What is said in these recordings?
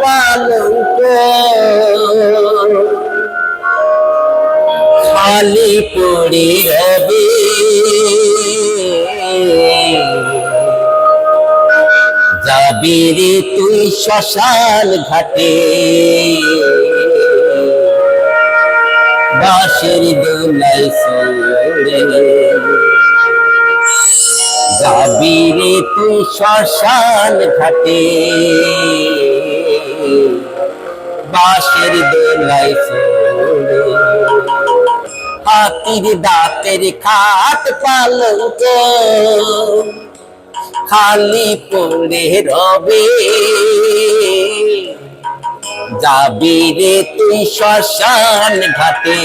পালঙ্ক খালি পড়ে রবে। যাবি রে তুই শ্মশান ঘাটে। বাঁশের দোলাই সরে। যাবি রে তুই শ্মশান ঘাটে। বাঁশের দোলাই হাতির দাঁতের খাট পালঙ্ক। খালি পড়ে রবে। যাবি রে তুই শ্মশান ঘাটে।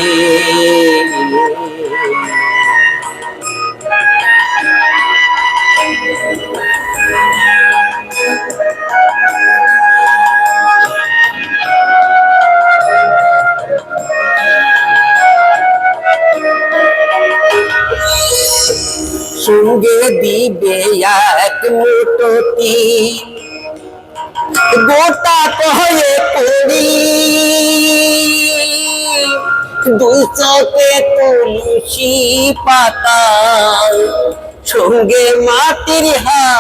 সঙ্গে দিবে এক মুটতি গোটা কয়ে পড়ি দুচকে তুলসী পাতা সঙ্গে মাটির হাড়ি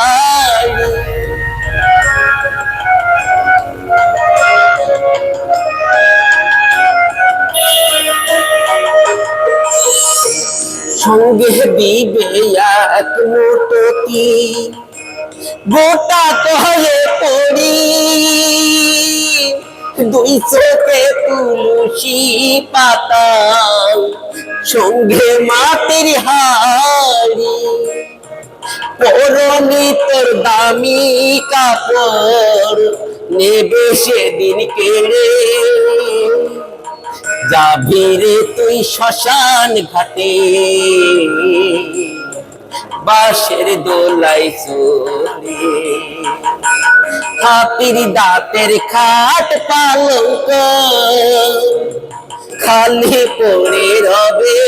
সঙ্গে দিবে এক মুঠোতি গোটা কয়ে পড়ি। দুই চোখে তুলসী পাতা সঙ্গে মাটির হাড়ি। পরনি তোর দামি কাপড়, নেবে সেদিন কেড়ে। যাবি রে তুই শ্মশান ঘাটে। বাঁশের দোলাই চলে। হাতির দাঁতের খাট পালঙ্ক খালি পড়ে রবে।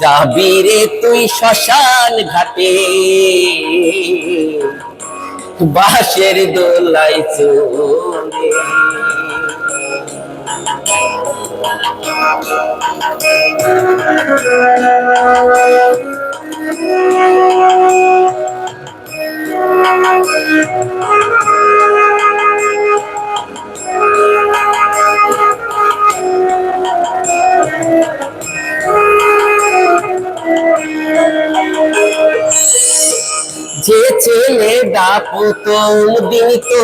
যাবি রে তুই শ্মশান ঘাটে। বাঁশের দোলাই চলে। যে ছেলে দাপুতম দিন তো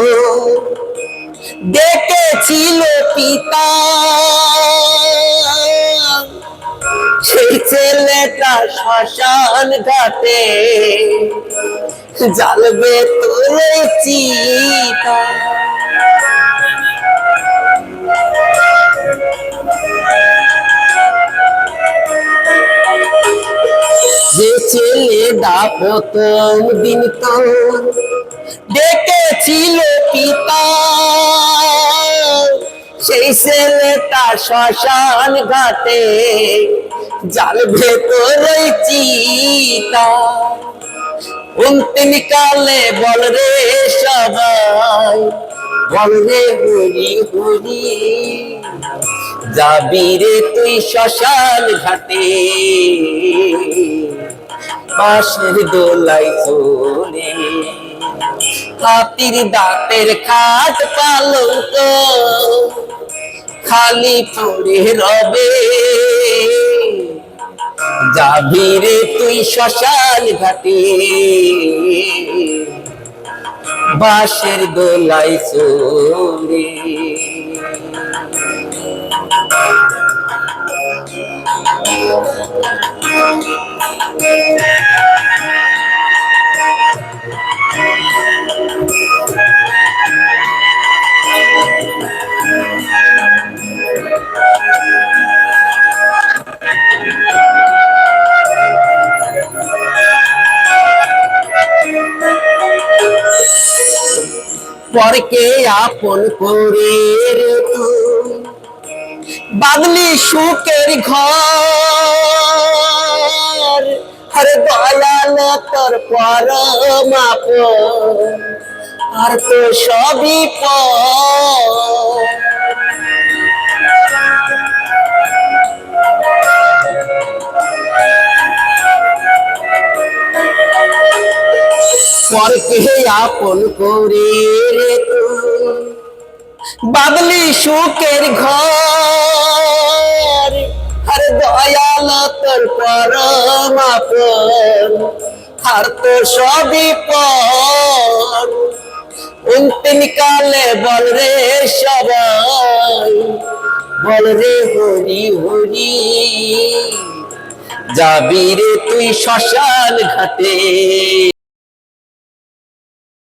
ডেকেছিল পিতা। সেই ছেলেটা শ্মশান ঘাটে জ্বালবে চিতা। যে ছেলে দাপতম দিন তো ডেকেছিল পিতা। সেই ছেলেটা শ্মশান ঘাটে জাল ভেতর চিতা। অন্তিম কালে বল রে সবাই, বল রে হরি হরি। যাবি রে তুই শ্মশান ঘাটে, বাঁশের দোলাই চলে হাতির দাঁতের খাট পালঙ্ক খালি পড়ে রবে। যাবি রে তুই শ্মশান ঘাটে। বাঁশের দোলাই চলে পরকে আপন করে বাদলি সুখের ঘর। হরে দয়াল তোর পরমাপ আর তো সবই পর। পরকে আপন করে রে বাবলি সুখের ঘর, আর দয়াল তোর পরম আপন। আর তো সবই পর। অন্তিম বল রে সবাই, বল রে হরি হরি। যাবি রে তুই শ্মশান ঘাটে।